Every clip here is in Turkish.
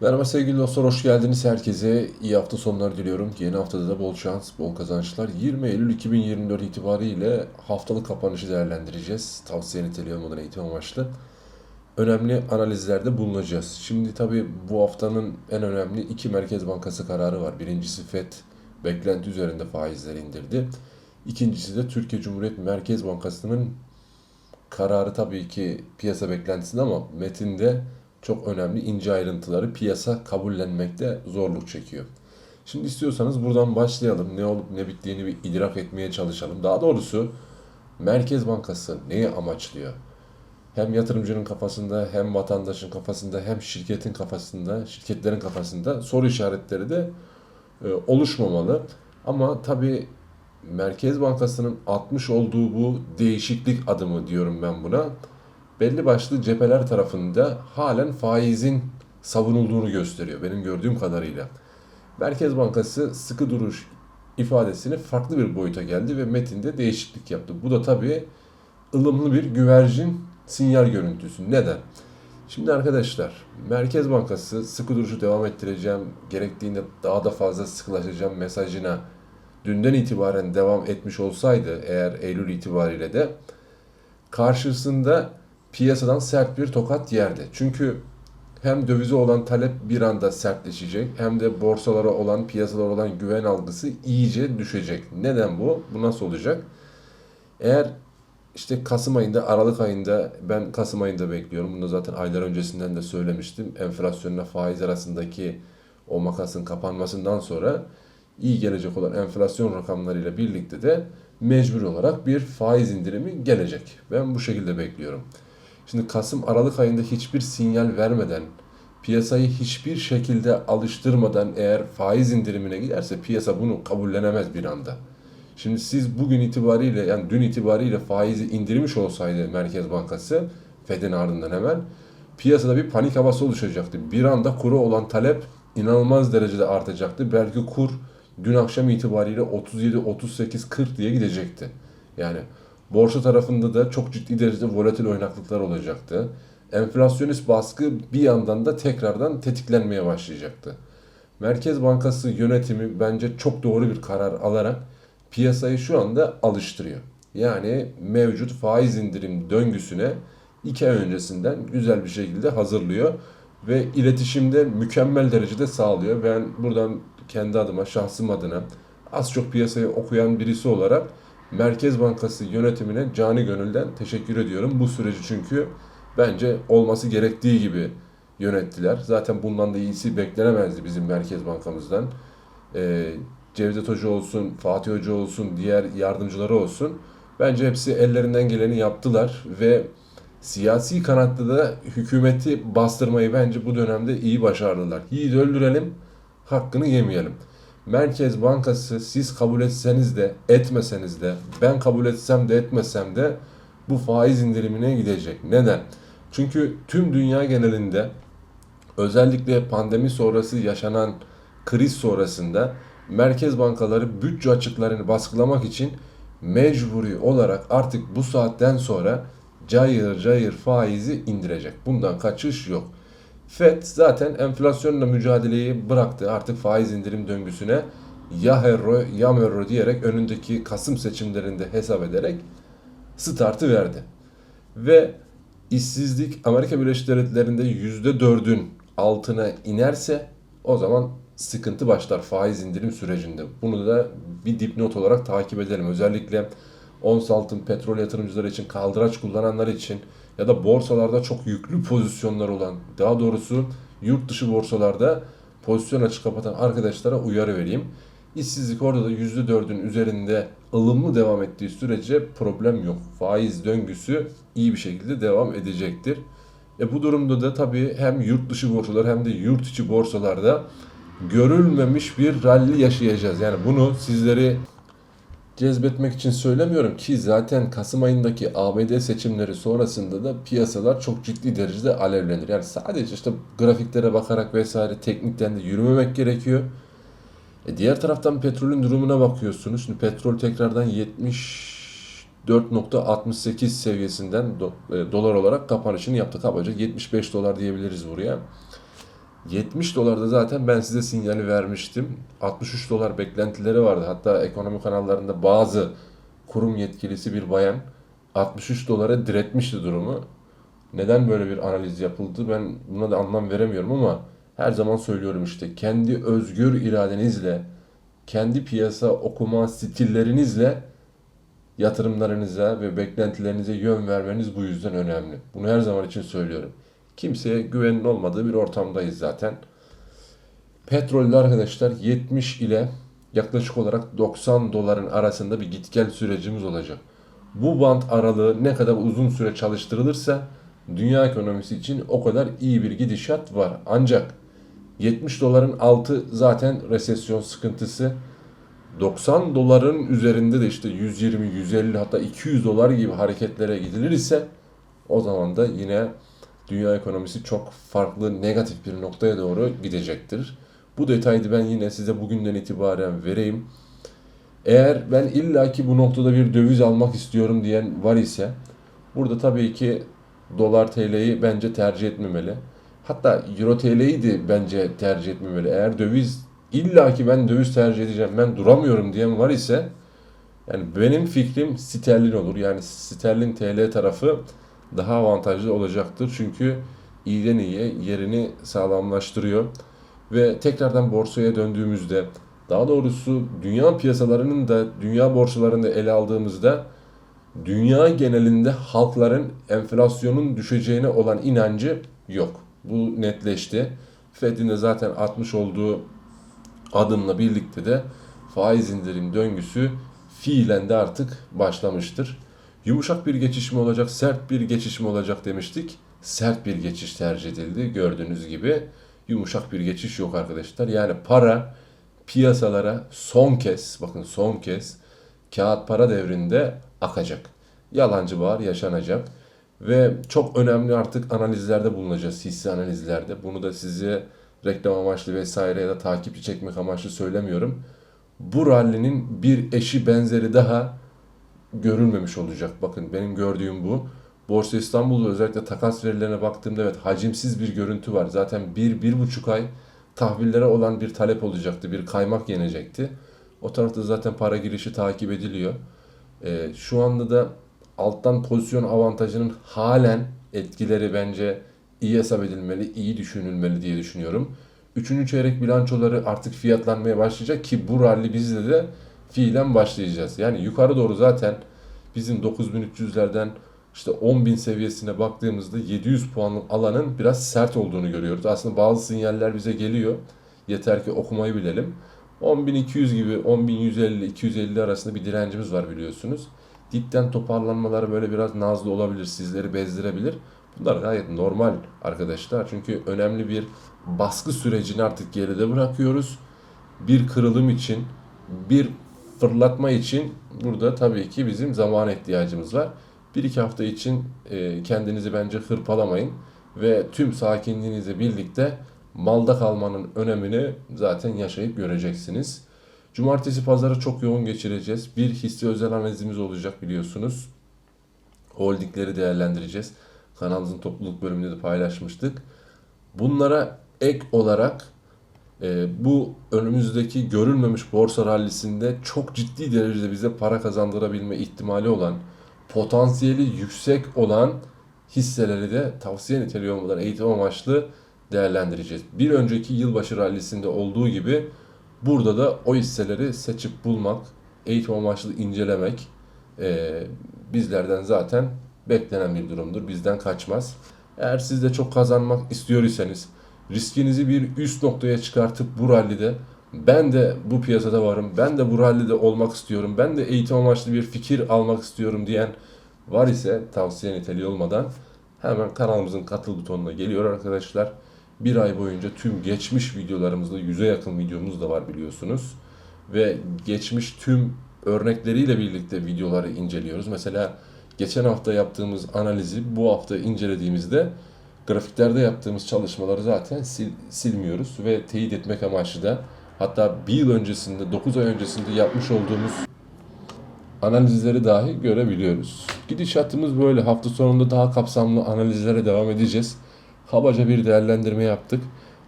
Merhaba sevgili dostlar, hoş geldiniz herkese. İyi hafta sonları diliyorum. Yeni haftada da bol şans, bol kazançlar. 20 Eylül 2024 itibariyle haftalık kapanışı değerlendireceğiz. Tavsiye niteliği olmadan eğitim amaçlı. Önemli analizlerde bulunacağız. Şimdi tabii bu haftanın en önemli iki Merkez Bankası kararı var. Birincisi FED beklenti üzerinde faizleri indirdi. İkincisi de Türkiye Cumhuriyet Merkez Bankası'nın kararı tabii ki piyasa beklentisinde ama metinde çok önemli ince ayrıntıları piyasa kabullenmekte zorluk çekiyor. Şimdi istiyorsanız buradan başlayalım. Ne olup ne bittiğini bir idrak etmeye çalışalım. Daha doğrusu Merkez Bankası neyi amaçlıyor? Hem yatırımcının kafasında, hem vatandaşın kafasında, hem şirketin kafasında, şirketlerin kafasında soru işaretleri de e, oluşmamalı. Ama tabii Merkez Bankası'nın atmış olduğu bu değişiklik adımı diyorum ben buna. Belli başlı cepheler tarafında halen faizin savunulduğunu gösteriyor benim gördüğüm kadarıyla. Merkez Bankası sıkı duruş ifadesini farklı bir boyuta geldi ve metinde değişiklik yaptı. Bu da tabii ılımlı bir güvercin sinyal görüntüsü. Neden? Şimdi arkadaşlar Merkez Bankası sıkı duruşu devam ettireceğim, gerektiğinde daha da fazla sıkılaşacağım mesajına dünden itibaren devam etmiş olsaydı eğer Eylül itibariyle de karşısında piyasadan sert bir tokat yerdi. Çünkü hem dövize olan talep bir anda sertleşecek hem de borsalara olan, piyasalara olan güven algısı iyice düşecek. Neden bu? Bu nasıl olacak? Eğer işte Kasım ayında, Aralık ayında ben Kasım ayında bekliyorum. Bunu zaten aylar öncesinden de söylemiştim. Enflasyonla faiz arasındaki o makasın kapanmasından sonra iyi gelecek olan enflasyon rakamlarıyla birlikte de mecbur olarak bir faiz indirimi gelecek. Ben bu şekilde bekliyorum. Şimdi Kasım Aralık ayında hiçbir sinyal vermeden, piyasayı hiçbir şekilde alıştırmadan eğer faiz indirimine giderse piyasa bunu kabullenemez bir anda. Şimdi siz bugün itibariyle yani dün itibariyle faizi indirmiş olsaydı Merkez Bankası Fed'in ardından hemen piyasada bir panik havası oluşacaktı. Bir anda kuru olan talep inanılmaz derecede artacaktı. Belki kur dün akşam itibariyle 37, 38, 40 diye gidecekti. Yani borsa tarafında da çok ciddi derecede volatil oynaklıklar olacaktı. Enflasyonist baskı bir yandan da tekrardan tetiklenmeye başlayacaktı. Merkez Bankası yönetimi bence çok doğru bir karar alarak piyasayı şu anda alıştırıyor. Yani mevcut faiz indirim döngüsüne iki ay öncesinden güzel bir şekilde hazırlıyor ve iletişimde mükemmel derecede sağlıyor. Ben buradan kendi adıma, şahsım adına az çok piyasayı okuyan birisi olarak Merkez Bankası yönetimine cani gönülden teşekkür ediyorum. Bu süreci çünkü bence olması gerektiği gibi yönettiler. Zaten bundan da iyisi beklenemezdi bizim Merkez Bankamızdan. Ee, Cevdet Hoca olsun, Fatih Hoca olsun, diğer yardımcıları olsun. Bence hepsi ellerinden geleni yaptılar ve siyasi kanatta da hükümeti bastırmayı bence bu dönemde iyi başardılar. Yiğit öldürelim, hakkını yemeyelim. Merkez Bankası siz kabul etseniz de etmeseniz de ben kabul etsem de etmesem de bu faiz indirimine gidecek. Neden? Çünkü tüm dünya genelinde özellikle pandemi sonrası yaşanan kriz sonrasında merkez bankaları bütçe açıklarını baskılamak için mecburi olarak artık bu saatten sonra cayır cayır faizi indirecek. Bundan kaçış yok. FED zaten enflasyonla mücadeleyi bıraktı. Artık faiz indirim döngüsüne ya herro ya merro diyerek önündeki Kasım seçimlerinde hesap ederek startı verdi. Ve işsizlik Amerika Birleşik Devletleri'nde %4'ün altına inerse o zaman sıkıntı başlar faiz indirim sürecinde. Bunu da bir dipnot olarak takip edelim. Özellikle ons altın petrol yatırımcıları için, kaldıraç kullananlar için ya da borsalarda çok yüklü pozisyonlar olan, daha doğrusu yurt dışı borsalarda pozisyon açık kapatan arkadaşlara uyarı vereyim. İşsizlik orada da %4'ün üzerinde ılımlı devam ettiği sürece problem yok. Faiz döngüsü iyi bir şekilde devam edecektir. E bu durumda da tabii hem yurt dışı borsalar hem de yurt içi borsalarda görülmemiş bir rally yaşayacağız. Yani bunu sizleri cezbetmek için söylemiyorum ki zaten Kasım ayındaki ABD seçimleri sonrasında da piyasalar çok ciddi derecede alevlenir. Yani sadece işte grafiklere bakarak vesaire teknikten de yürümemek gerekiyor. E diğer taraftan petrolün durumuna bakıyorsunuz. Şimdi petrol tekrardan 74.68 seviyesinden e, dolar olarak kapanışını yaptı. Kabaca 75 dolar diyebiliriz buraya. 70 dolarda zaten ben size sinyali vermiştim. 63 dolar beklentileri vardı. Hatta ekonomi kanallarında bazı kurum yetkilisi bir bayan 63 dolara diretmişti durumu. Neden böyle bir analiz yapıldı ben buna da anlam veremiyorum ama her zaman söylüyorum işte kendi özgür iradenizle, kendi piyasa okuma stillerinizle yatırımlarınıza ve beklentilerinize yön vermeniz bu yüzden önemli. Bunu her zaman için söylüyorum. Kimseye güvenin olmadığı bir ortamdayız zaten. Petrolde arkadaşlar 70 ile yaklaşık olarak 90 doların arasında bir git gel sürecimiz olacak. Bu band aralığı ne kadar uzun süre çalıştırılırsa dünya ekonomisi için o kadar iyi bir gidişat var. Ancak 70 doların altı zaten resesyon sıkıntısı. 90 doların üzerinde de işte 120, 150 hatta 200 dolar gibi hareketlere gidilir ise o zaman da yine dünya ekonomisi çok farklı negatif bir noktaya doğru gidecektir. Bu detayı ben yine size bugünden itibaren vereyim. Eğer ben illaki bu noktada bir döviz almak istiyorum diyen var ise burada tabii ki dolar TL'yi bence tercih etmemeli. Hatta euro TL'yi de bence tercih etmemeli. Eğer döviz illaki ben döviz tercih edeceğim ben duramıyorum diyen var ise yani benim fikrim sterlin olur. Yani sterlin TL tarafı daha avantajlı olacaktır. Çünkü iyiden iyiye yerini sağlamlaştırıyor. Ve tekrardan borsaya döndüğümüzde daha doğrusu dünya piyasalarının da dünya borsalarında ele aldığımızda dünya genelinde halkların enflasyonun düşeceğine olan inancı yok. Bu netleşti. Fed'in de zaten atmış olduğu adımla birlikte de faiz indirim döngüsü fiilen de artık başlamıştır. Yumuşak bir geçiş mi olacak, sert bir geçiş mi olacak demiştik. Sert bir geçiş tercih edildi gördüğünüz gibi. Yumuşak bir geçiş yok arkadaşlar. Yani para piyasalara son kez, bakın son kez kağıt para devrinde akacak. Yalancı bağır yaşanacak. Ve çok önemli artık analizlerde bulunacağız, hisse analizlerde. Bunu da size reklam amaçlı vesaire ya da takipçi çekmek amaçlı söylemiyorum. Bu rallinin bir eşi benzeri daha görülmemiş olacak. Bakın benim gördüğüm bu. Borsa İstanbul'da özellikle takas verilerine baktığımda evet hacimsiz bir görüntü var. Zaten bir, bir buçuk ay tahvillere olan bir talep olacaktı. Bir kaymak yenecekti. O tarafta zaten para girişi takip ediliyor. Ee, şu anda da alttan pozisyon avantajının halen etkileri bence iyi hesap edilmeli, iyi düşünülmeli diye düşünüyorum. Üçüncü çeyrek bilançoları artık fiyatlanmaya başlayacak ki bu rally bizde de fiilen başlayacağız. Yani yukarı doğru zaten bizim 9300'lerden işte 10.000 seviyesine baktığımızda 700 puanlık alanın biraz sert olduğunu görüyoruz. Aslında bazı sinyaller bize geliyor. Yeter ki okumayı bilelim. 10.200 gibi 10.150-250 arasında bir direncimiz var biliyorsunuz. Dipten toparlanmaları böyle biraz nazlı olabilir, sizleri bezdirebilir. Bunlar gayet normal arkadaşlar. Çünkü önemli bir baskı sürecini artık geride bırakıyoruz. Bir kırılım için, bir fırlatma için burada tabii ki bizim zamana ihtiyacımız var. Bir iki hafta için e, kendinizi bence hırpalamayın ve tüm sakinliğinizle birlikte malda kalmanın önemini zaten yaşayıp göreceksiniz. Cumartesi pazarı çok yoğun geçireceğiz. Bir hisse özel analizimiz olacak biliyorsunuz. Holdingleri değerlendireceğiz. Kanalımızın topluluk bölümünde de paylaşmıştık. Bunlara ek olarak bu önümüzdeki görülmemiş borsa rallisinde çok ciddi derecede bize para kazandırabilme ihtimali olan, potansiyeli yüksek olan hisseleri de tavsiye niteliği olmadan eğitim amaçlı değerlendireceğiz. Bir önceki yılbaşı rallisinde olduğu gibi burada da o hisseleri seçip bulmak, eğitim amaçlı incelemek e, bizlerden zaten beklenen bir durumdur. Bizden kaçmaz. Eğer siz de çok kazanmak istiyorsanız riskinizi bir üst noktaya çıkartıp bu rallide ben de bu piyasada varım, ben de bu rallide olmak istiyorum, ben de eğitim amaçlı bir fikir almak istiyorum diyen var ise tavsiye niteliği olmadan hemen kanalımızın katıl butonuna geliyor arkadaşlar. Bir ay boyunca tüm geçmiş videolarımızda yüze yakın videomuz da var biliyorsunuz. Ve geçmiş tüm örnekleriyle birlikte videoları inceliyoruz. Mesela geçen hafta yaptığımız analizi bu hafta incelediğimizde grafiklerde yaptığımız çalışmaları zaten sil, silmiyoruz ve teyit etmek amaçlı da hatta bir yıl öncesinde 9 ay öncesinde yapmış olduğumuz analizleri dahi görebiliyoruz. Gidişatımız böyle. Hafta sonunda daha kapsamlı analizlere devam edeceğiz. Kabaca bir değerlendirme yaptık.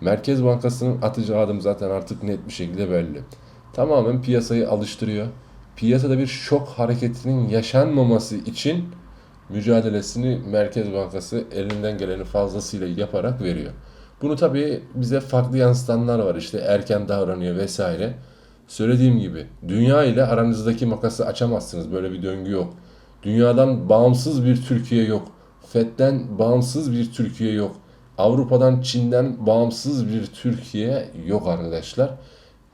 Merkez Bankası'nın atacağı adım zaten artık net bir şekilde belli. Tamamen piyasayı alıştırıyor. Piyasada bir şok hareketinin yaşanmaması için mücadelesini Merkez Bankası elinden geleni fazlasıyla yaparak veriyor. Bunu tabii bize farklı yansıtanlar var işte erken davranıyor vesaire. Söylediğim gibi dünya ile aranızdaki makası açamazsınız. Böyle bir döngü yok. Dünyadan bağımsız bir Türkiye yok. FED'den bağımsız bir Türkiye yok. Avrupa'dan, Çin'den bağımsız bir Türkiye yok arkadaşlar.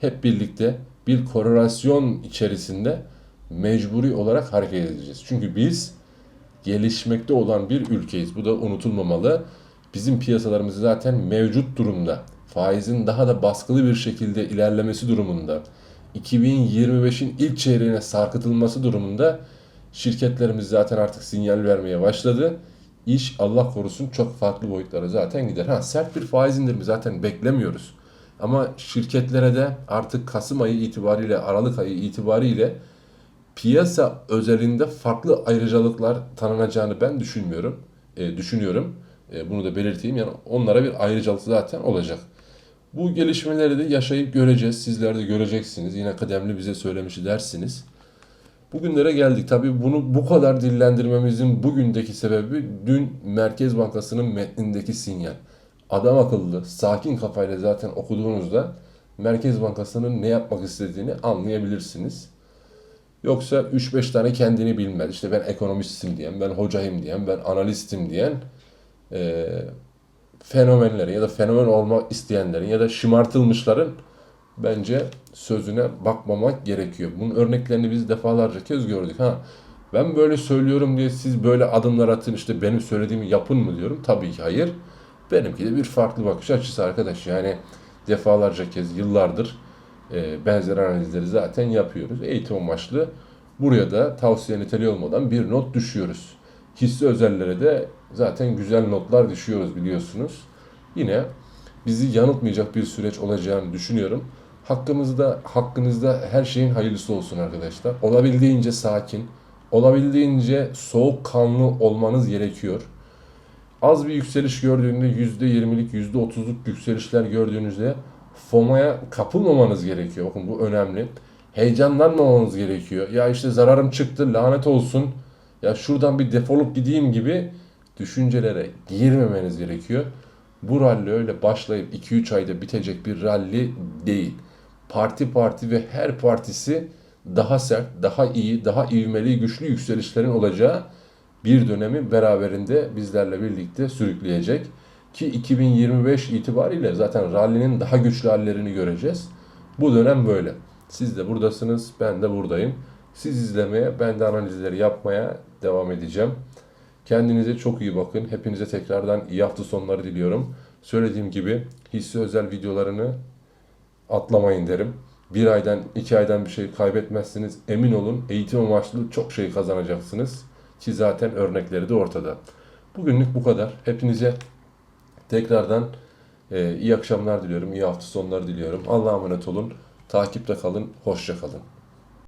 Hep birlikte bir korelasyon içerisinde mecburi olarak hareket edeceğiz. Çünkü biz gelişmekte olan bir ülkeyiz. Bu da unutulmamalı. Bizim piyasalarımız zaten mevcut durumda. Faizin daha da baskılı bir şekilde ilerlemesi durumunda. 2025'in ilk çeyreğine sarkıtılması durumunda şirketlerimiz zaten artık sinyal vermeye başladı. İş Allah korusun çok farklı boyutlara zaten gider. Ha sert bir faiz indirimi zaten beklemiyoruz. Ama şirketlere de artık Kasım ayı itibariyle, Aralık ayı itibariyle piyasa özelinde farklı ayrıcalıklar tanınacağını ben düşünmüyorum. E, düşünüyorum. E, bunu da belirteyim. Yani onlara bir ayrıcalık zaten olacak. Bu gelişmeleri de yaşayıp göreceğiz. Sizler de göreceksiniz. Yine kıdemli bize söylemişi dersiniz. Bugünlere geldik. Tabii bunu bu kadar dillendirmemizin bugündeki sebebi dün Merkez Bankası'nın metnindeki sinyal. Adam akıllı, sakin kafayla zaten okuduğunuzda Merkez Bankası'nın ne yapmak istediğini anlayabilirsiniz. Yoksa 3-5 tane kendini bilmez. İşte ben ekonomistim diyen, ben hocayım diyen, ben analistim diyen e, fenomenlerin ya da fenomen olmak isteyenlerin ya da şımartılmışların bence sözüne bakmamak gerekiyor. Bunun örneklerini biz defalarca kez gördük. Ha ben böyle söylüyorum diye siz böyle adımlar atın işte benim söylediğimi yapın mı diyorum. Tabii ki hayır. Benimki de bir farklı bakış açısı arkadaş. Yani defalarca kez yıllardır e, benzer analizleri zaten yapıyoruz. Eğitim amaçlı buraya da tavsiye niteliği olmadan bir not düşüyoruz. Hisse özellere de zaten güzel notlar düşüyoruz biliyorsunuz. Yine bizi yanıltmayacak bir süreç olacağını düşünüyorum. Hakkımızda, hakkınızda her şeyin hayırlısı olsun arkadaşlar. Olabildiğince sakin, olabildiğince soğukkanlı olmanız gerekiyor. Az bir yükseliş gördüğünde %20'lik, %30'luk yükselişler gördüğünüzde FOMO'ya kapılmamanız gerekiyor. Bakın bu önemli. Heyecanlanmamanız gerekiyor. Ya işte zararım çıktı lanet olsun. Ya şuradan bir defolup gideyim gibi düşüncelere girmemeniz gerekiyor. Bu rally öyle başlayıp 2-3 ayda bitecek bir rally değil. Parti parti ve her partisi daha sert, daha iyi, daha ivmeli, güçlü yükselişlerin olacağı bir dönemi beraberinde bizlerle birlikte sürükleyecek. Ki 2025 itibariyle zaten rally'nin daha güçlü hallerini göreceğiz. Bu dönem böyle. Siz de buradasınız, ben de buradayım. Siz izlemeye, ben de analizleri yapmaya devam edeceğim. Kendinize çok iyi bakın. Hepinize tekrardan iyi hafta sonları diliyorum. Söylediğim gibi hisse özel videolarını atlamayın derim. Bir aydan, iki aydan bir şey kaybetmezsiniz. Emin olun eğitim amaçlı çok şey kazanacaksınız. Ki zaten örnekleri de ortada. Bugünlük bu kadar. Hepinize tekrardan e, iyi akşamlar diliyorum. iyi hafta sonları diliyorum. Allah'a emanet olun. Takipte kalın. Hoşça kalın.